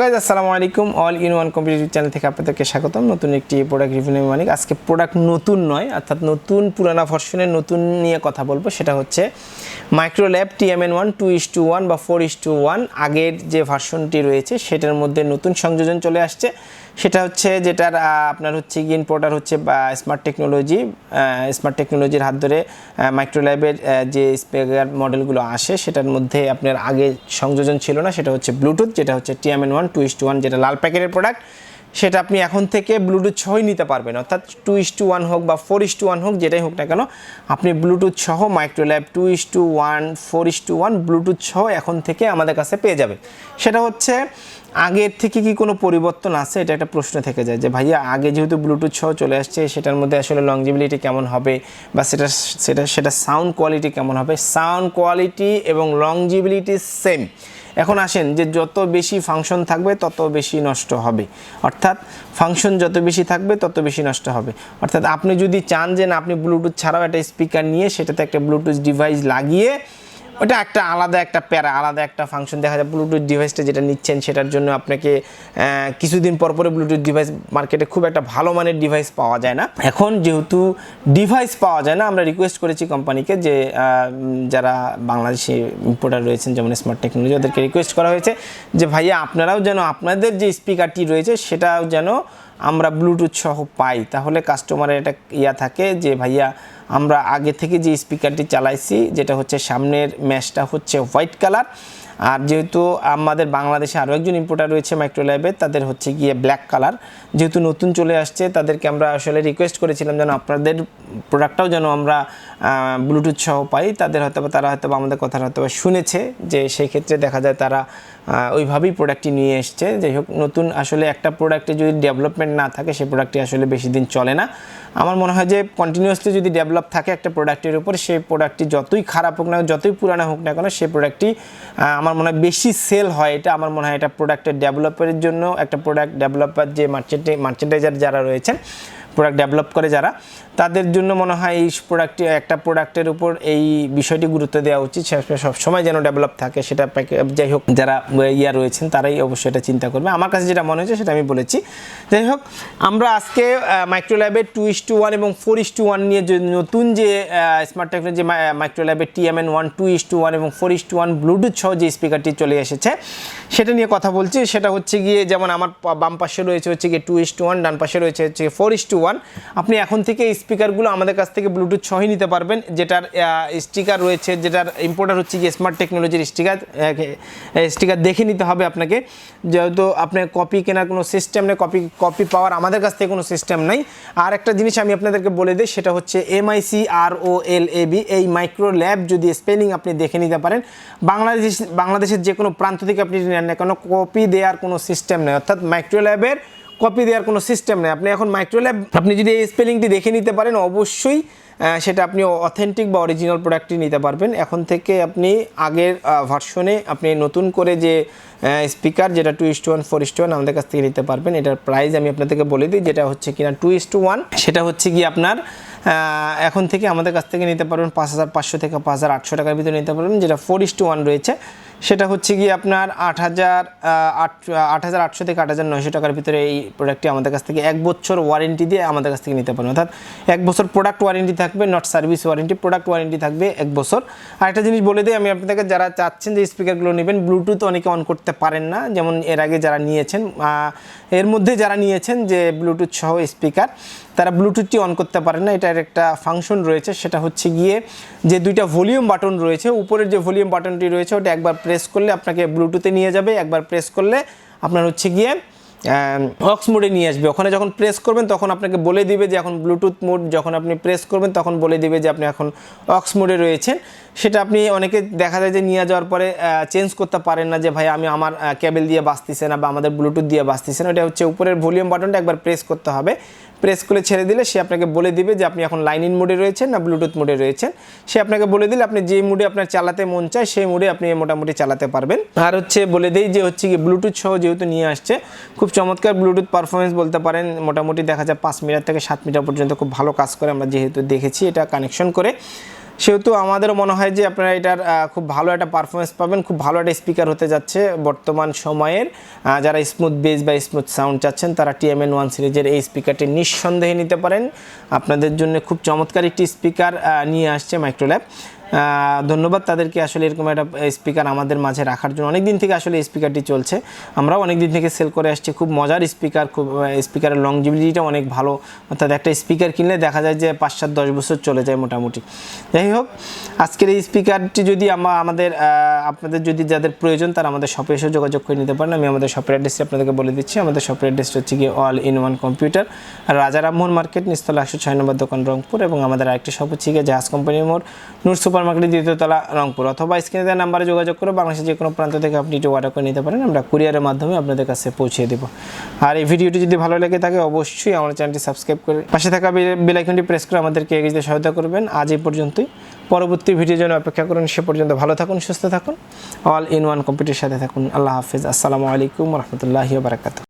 Guys আসসালামু আলাইকুম। All in one competitive channel থেকে আপনাদেরকে স্বাগতম। নতুন একটি প্রোডাক্ট রিভিউ নিয়ে মানিক। আজকে প্রোডাক্ট নতুন নয়, অর্থাৎ নতুন পুরানা ভার্সনের নতুন নিয়ে কথা বলব। সেটা হচ্ছে Microlab TMN one two is two one বা ফোর ইস টু ওয়ান আগের যে ভার্সনটি রয়েছে, সেটার মধ্যে নতুন সংযোজন চলে আসছে। সেটা হচ্ছে যেটার আপনার হচ্ছে গিয়ে ইম্পোর্টার হচ্ছে বা স্মার্ট টেকনোলজি স্মার্ট টেকনোলজির হাত ধরে মাইক্রো ল্যাবের যে স্পিকার মডেলগুলো আসে, সেটার মধ্যে আপনার আগে সংযোজন ছিল না, সেটা হচ্ছে ব্লুটুথ যেটা হচ্ছে TMN one two east one যেটা লাল প্যাকেটের প্রোডাক্ট সেটা আপনি এখন থেকে ব্লুটুথ সহই নিতে পারবেন। অর্থাৎ টু ইস টু ওয়ান হোক বা ফোর ইস টু ওয়ান হোক, যেটাই হোক না কেন, আপনি ব্লুটুথ সহ Microlab two is two one four is two one Bluetooth সহ এখন থেকে আমাদের কাছে পেয়ে যাবে সেটা হচ্ছে, আগের থেকে কি কোনো পরিবর্তন আছে? এটা একটা প্রশ্ন থেকে যায় যে ভাইয়া, আগে যেহেতু ব্লুটুথ সহ চলে আসছে, সেটার মধ্যে আসলে লংজিবিলিটি কেমন হবে? বা সেটা সেটা সেটা সাউন্ড কোয়ালিটি কেমন হবে? সাউন্ড কোয়ালিটি এবং লংজিবিলিটি সেম এখন আসেন যে যত বেশি ফাংশন থাকবে, তত বেশি নষ্ট হবে। অর্থাৎ ফাংশন যত বেশি থাকবে, তত বেশি নষ্ট হবে। অর্থাৎ আপনি যদি চান যে না, আপনি ব্লুটুথ ছাড়াও একটা স্পিকার নিয়ে সেটাতে একটা ব্লুটুথ ডিভাইস লাগিয়ে ওটা একটা আলাদা একটা প্যারা, আলাদা একটা ফাংশন দেখা যায়। ব্লুটুথ ডিভাইসটা যেটা নিচ্ছেন, সেটার জন্য আপনাকে কিছুদিন পর পরে ব্লুটুথ ডিভাইস মার্কেটে খুব একটা ভালো মানের ডিভাইস পাওয়া যায় না। এখন যেহেতু ডিভাইস পাওয়া যায় না, আমরা রিকোয়েস্ট করেছি কোম্পানিকে যে যারা বাংলাদেশি ইম্পোর্টার রয়েছেন, যেমন স্মার্ট টেকনোলজি ওদেরকে রিকোয়েস্ট করা হয়েছে যে, ভাইয়া, আপনারাও যেন আপনাদের যে স্পিকারটি রয়েছে, সেটাও যেন আমরা ব্লুটুথ সহ পাই। তাহলে কাস্টমারের একটা ইয়া থাকে যে, ভাইয়া আমরা আগে থেকে যে স্পিকারটি চালাইছি, যেটা হচ্ছে সামনের ম্যাশটা হচ্ছে হোয়াইট কালার। আর যেহেতু আমাদের বাংলাদেশে আরও একজন ইম্পোর্টার রয়েছে মাইক্রো ল্যাবে তাদের হচ্ছে গিয়ে ব্ল্যাক কালার যেহেতু নতুন চলে আসছে, তাদেরকে আমরা আসলে রিকোয়েস্ট করেছিলাম যেন আপনাদের প্রোডাক্টটাও যেন আমরা ব্লুটুথ সহ পাই। তাদের হয়তো বা, তারা হয়তো আমাদের কথা হয়তো বা শুনেছে যে সেই ক্ষেত্রে দেখা যায় তারা ওইভাবেই প্রোডাক্টটি নিয়ে এসছে। যাই হোক, নতুন আসলে একটা প্রোডাক্টে যদি ডেভেলপমেন্ট না থাকে সেই প্রোডাক্টটি আসলে বেশি দিন চলে না। আমার মনে হয় যে কন্টিনিউয়াসলি যদি ডেভেলপ থাকে একটা প্রোডাক্টের উপর। সেই প্রোডাক্টটি যতই খারাপ হোক না যতই পুরানো হোক না কেন, সেই প্রোডাক্টটি আমার মনে হয় বেশি সেল হয়। এটা আমার মনে হয় এটা প্রোডাক্টের ডেভেলপের জন্য, একটা প্রোডাক্ট ডেভেলপার যে মার্চেন্টে মার্চেন্টাইজার যারা রয়েছেন প্রোডাক্ট ডেভেলপ করে যারা তাদের জন্য মনে হয় এই প্রোডাক্টটি একটা প্রোডাক্টের উপর এই বিষয়টি গুরুত্ব দেওয়া উচিত। সব সময় যেন ডেভেলপ থাকে সেটা যাই হোক, যারা ইয়া রয়েছেন তারাই অবশ্যই এটা চিন্তা করবে। আমার কাছে যেটা মনে হয়েছে সেটা আমি বলেছি। যাই হোক, আমরা আজকে মাইক্রো ল্যাবের টু ইস টু ওয়ান এবং ফোর ইস টু ওয়ান নিয়ে যে নতুন যে স্মার্ট টেকনোলজি মাইক্রো ল্যাবের TMN one two is two one এবং four is two one Bluetooth সহ যে স্পিকারটি চলে এসেছে, সেটা নিয়ে কথা বলছি। সেটা হচ্ছে গিয়ে যেমন আমার বাম পাশে রয়েছে হচ্ছে গিয়ে টু ইস টু ওয়ান ডান পাশে রয়েছে হচ্ছে ফোর ইস টু ওয়ান আপনি এখন থেকে স্পিকারগুলো আমাদের কাছ থেকে ব্লুটুথ সহই নিতে পারবেন, যেটার স্টিকার রয়েছে, যেটার ইম্পোর্টার হচ্ছে গিয়ে স্মার্ট টেকনোলজির স্টিকার স্টিকার দেখে নিতে হবে আপনাকে। যেহেতু আপনার কপি কেনার কোনো সিস্টেম নেই কপি কপি পাওয়ার আমাদের কাছ থেকে কোনো সিস্টেম নেই। আর একটা জিনিস আমি আপনাদেরকে বলে দিই, সেটা হচ্ছে MIC R O L A B এই মাইক্রো ল্যাব যদি স্পেলিং আপনি দেখে নিতে পারেন, বাংলাদেশ, বাংলাদেশের যে কোনো প্রান্ত থেকে আপনি নেন না কোনো কপি দেওয়ার কোনো সিস্টেম নেই। অর্থাৎ মাইক্রো ল্যাবের কপি দেওয়ার কোনো সিস্টেম নেই। আপনি এখন মাইক্রো ল্যাব আপনি যদি এই স্পেলিংটি দেখে নিতে পারেন, অবশ্যই সেটা আপনি অথেন্টিক বা অরিজিনাল প্রোডাক্টটি নিতে পারবেন। এখন থেকে আপনি আগের ভার্সনে আপনি নতুন করে যে স্পিকার যেটা two is two one four is two one আমাদের কাছ থেকে নিতে পারবেন। এটার প্রাইস আমি আপনাদেরকে বলে দিই, যেটা হচ্ছে কিনা টু ইস টু ওয়ান সেটা হচ্ছে কি আপনার এখন থেকে আমাদের কাছ থেকে নিতে পারবেন পাঁচ হাজার পাঁচশো থেকে পাঁচ হাজার আটশো টাকার ভিতরে নিতে পারবেন, যেটা ফোর ইস টু ওয়ান রয়েছে। সেটা হচ্ছে গিয়ে আপনার আট হাজার আট হাজার আটশো থেকে আট হাজার নয়শো টাকার ভিতরে এই প্রোডাক্টটি আমাদের কাছ থেকে এক বছর ওয়ারেন্টি দিয়ে আমাদের কাছ থেকে নিতে পারেন অর্থাৎ এক বছর প্রোডাক্ট ওয়ারেন্টি থাকবে not service warranty product warranty থাকবে এক বছর। আর একটা জিনিস বলে দিই, আমি আপনাদেরকে যারা চাচ্ছেন যে স্পিকারগুলো নেবেন ব্লুটুথ অনেকে অন করতে পারেন না। যেমন এর আগে যারা নিয়েছেন এর মধ্যে যারা নিয়েছেন যে ব্লুটুথ সহ স্পিকার তারা ব্লুটুথটি অন করতে পারেন না। এটার একটা ফাংশন রয়েছে, সেটা হচ্ছে গিয়ে যে দুইটা ভলিউম বাটন রয়েছে, উপরের যে ভলিউম বাটনটি রয়েছে, ওটা একবার প্রেস করলে আপনাকে ব্লুটুথে নিয়ে যাবে। একবার প্রেস করলে আপনার হচ্ছে গিয়ে অক্স মোডে নিয়ে আসবে। ওখানে যখন প্রেস করবেন, তখন আপনাকে বলে দিবে যে এখন ব্লুটুথ মোড যখন আপনি প্রেস করবেন, তখন বলে দিবে যে আপনি এখন অক্স মোডে রয়েছেন। সেটা আপনি অনেকে দেখা যায় যে নিয়ে যাওয়ার পরে চেঞ্জ করতে পারেন না যে, ভাই, আমি আমার কেবল দিয়ে বাঁচতেছে না বা আমাদের ব্লুটুথ দিয়ে বাঁচতেছে না। ওটা হচ্ছে উপরের ভলিউম বাটনটা একবার প্রেস করতে হবে। প্রেস করে ছেড়ে দিলে সে আপনাকে বলে দিবে যে, আপনি এখন লাইন ইন মোডে রয়েছেন না ব্লুটুথ মোডে রয়েছেন? সে আপনাকে বলে দিলে আপনি যে মোডে আপনার চালাতে মন চায়, সেই মোডে আপনি মোটামুটি চালাতে পারবেন। আর হচ্ছে বলে দেই যে, হচ্ছে কি ব্লুটুথ সহ যেহেতু নিয়ে আসছে, খুব চমৎকার ব্লুটুথ পারফরমেন্স বলতে পারেন। মোটামুটি দেখা যায় পাঁচ মিটার থেকে সাত মিটার পর্যন্ত খুব ভালো কাজ করে আমরা যেহেতু দেখেছি এটা কানেকশন করে। সেহেতু আমাদেরও মনে হয় যে আপনারা এটার খুব ভালো একটা পারফরমেন্স পাবেন, খুব ভালো একটা স্পিকার হতে যাচ্ছে বর্তমান সময়ের। যারা স্মুথ বেস বা স্মুথ সাউন্ড চাচ্ছেন, তারা টিএমএন ওয়ান সিরিজের এই স্পিকারটি নিঃসন্দেহে নিতে পারেন। আপনাদের জন্য খুব চমৎকার একটি স্পিকার নিয়ে আসছে মাইক্রোল্যাব ধন্যবাদ তাদেরকে আসলে এরকম একটা স্পিকার আমাদের মাঝে রাখার জন্য। অনেক দিন থেকে আসলে স্পিকারটি চলছে। আমরাও অনেক দিন থেকে সেল করে আসছি। খুব মজার স্পিকার খুব স্পিকারের লংজিবিলিটিটা অনেক ভালো। অর্থাৎ একটা স্পিকার কিনলে দেখা যায় যে পাঁচ সাত দশ বছর চলে যায় মোটামুটি। যাই হোক, আজকের এই স্পিকারটি যদি আমা, আমাদের আপনাদের যদি যাদের প্রয়োজন, তারা আমাদের শপে এসে যোগাযোগ করে নিতে পারেন। আমি আমাদের শপের অ্যাড্রেসটি আপনাদেরকে বলে দিচ্ছি। আমাদের শপের অ্যাড্রেসটা হচ্ছে গিয়ে অল ইন ওয়ান কম্পিউটার রাজা রামমোহন মার্কেট নিস্তলা একশো ছয় নম্বর দোকান রংপুর এবং আমাদের আরেকটি শপ হচ্ছে গিয়ে জাহাজ কোম্পানির মোড় নূর সুপার মার্কেটের দ্বিতীয়তলা রংপুর অথবা স্ক্রিনে দেওয়া নাম্বারে যোগাযোগ করে বাংলাদেশের যে কোনো প্রান্ত থেকে আপনি এটি অর্ডার করে নিতে পারেন। আমরা কুরিয়ারের মাধ্যমে আপনাদের কাছে পৌঁছে দেবো। আর এই ভিডিওটি যদি ভালো লেগে থাকে, অবশ্যই আমার চ্যানেলটি সাবস্ক্রাইব করে পাশে থাকা বেল আইকনটি প্রেস করে আমাদেরকে এগিয়ে যেতে সহায়তা করবেন। আজ এই পর্যন্তই। পরবর্তী ভিডিওর জন্য অপেক্ষা করুন। সে পর্যন্ত ভালো থাকুন, সুস্থ থাকুন। অল ইন ওয়ান কম্পিউটার সাথে থাকুন। আল্লাহ হাফিজ। আসসালামু আলাইকুম রহমতুল্লাহি বারাকাতু